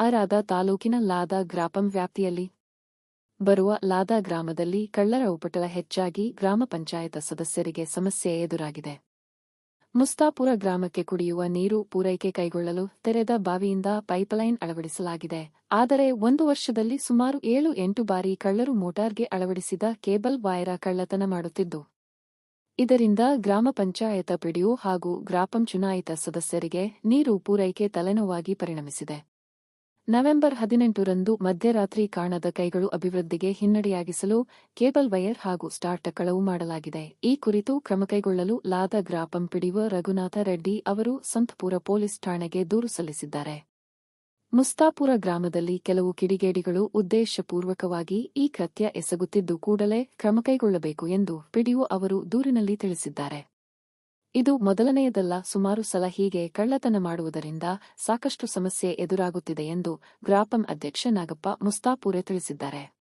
ಅರಾದ ತಾಲೂಕಿನ ಲಾದ ಗ್ರಾಪಂ ವ್ಯಾಪ್ತಿಯಲ್ಲಿ ಬರುವ ಲಾದ ಗ್ರಾಮದಲ್ಲಿ ಕಳ್ಳರ ಉಪಟಳ ಹೆಚ್ಚಾಗಿ ಗ್ರಾಮ ಪಂಚಾಯತ ಸದಸ್ಯರಿಗೆ ಸಮಸ್ಯೆ ಎದುರಾಗಿದೆ. ಮುಸ್ತಾಪುರ ಗ್ರಾಮಕ್ಕೆ ಕುಡಿಯುವ ನೀರು ಪೂರೈಕೆ ಕೈಗೊಳ್ಳಲು ತೆರೆದ ಬಾವಿಯಿಂದ ಪೈಪ್ಲೈನ್ ಅಳವಡಿಸಲಾಗಿದೆ. ಆದರೆ ಒಂದು ವರ್ಷದಲ್ಲಿ ಸುಮಾರು ಏಳು ಎಂಟು ಬಾರಿ ಕಳ್ಳರು ಮೋಟಾರ್ಗೆ ಅಳವಡಿಸಿದ ಕೇಬಲ್ ವಾಯರ ಕಳ್ಳತನ ಮಾಡುತ್ತಿದ್ದು, ಇದರಿಂದ ಗ್ರಾಮ ಪಂಚಾಯತ ಪಿಡಿಒ ಹಾಗೂ ಗ್ರಾಪಂ ಚುನಾಯಿತ ಸದಸ್ಯರಿಗೆ ನೀರು ಪೂರೈಕೆ ತಲೆನೋವಾಗಿ ಪರಿಣಮಿಸಿದೆ. ನವೆಂಬರ್ ಹದಿನೆಂಟರಂದು ಮಧ್ಯರಾತ್ರಿ ಕಾಣದ ಕೈಗಳು ಅಭಿವೃದ್ಧಿಗೆ ಹಿನ್ನಡೆಯಾಗಿಸಲು ಕೇಬಲ್ ವೈರ್ ಹಾಗೂ ಸ್ಟಾರ್ಟ್ ಕಳವು ಮಾಡಲಾಗಿದೆ. ಈ ಕುರಿತು ಕ್ರಮ ಕೈಗೊಳ್ಳಲು ಲಾದ ಗ್ರಾಪಂ ಪಿಡಿವ ರಘುನಾಥ ರೆಡ್ಡಿ ಅವರು ಸಂತಪುರ ಪೊಲೀಸ್ ಠಾಣೆಗೆ ದೂರು ಸಲ್ಲಿಸಿದ್ದಾರೆ. ಮುಸ್ತಾಪುರ ಗ್ರಾಮದಲ್ಲಿ ಕೆಲವು ಕಿಡಿಗೇಡಿಗಳು ಉದ್ದೇಶಪೂರ್ವಕವಾಗಿ ಈ ಕೃತ್ಯ ಎಸಗುತ್ತಿದ್ದು ಕೂಡಲೇ ಕ್ರಮ ಕೈಗೊಳ್ಳಬೇಕು ಎಂದು ಪಿಡಿಒ ಅವರು ದೂರಿನಲ್ಲಿ ತಿಳಿಸಿದ್ದಾರೆ. ಇದು ಮೊದಲನೆಯದಲ್ಲ, ಸುಮಾರು ಸಲ ಹೀಗೆ ಕಳ್ಳತನ ಮಾಡುವುದರಿಂದ ಸಾಕಷ್ಟು ಸಮಸ್ಯೆ ಎದುರಾಗುತ್ತಿದೆ ಎಂದು ಗ್ರಾಪಂ ಅಧ್ಯಕ್ಷ ನಾಗಪ್ಪ ಮುಸ್ತಾಪೂರೆ ತಿಳಿಸಿದ್ದಾರೆ.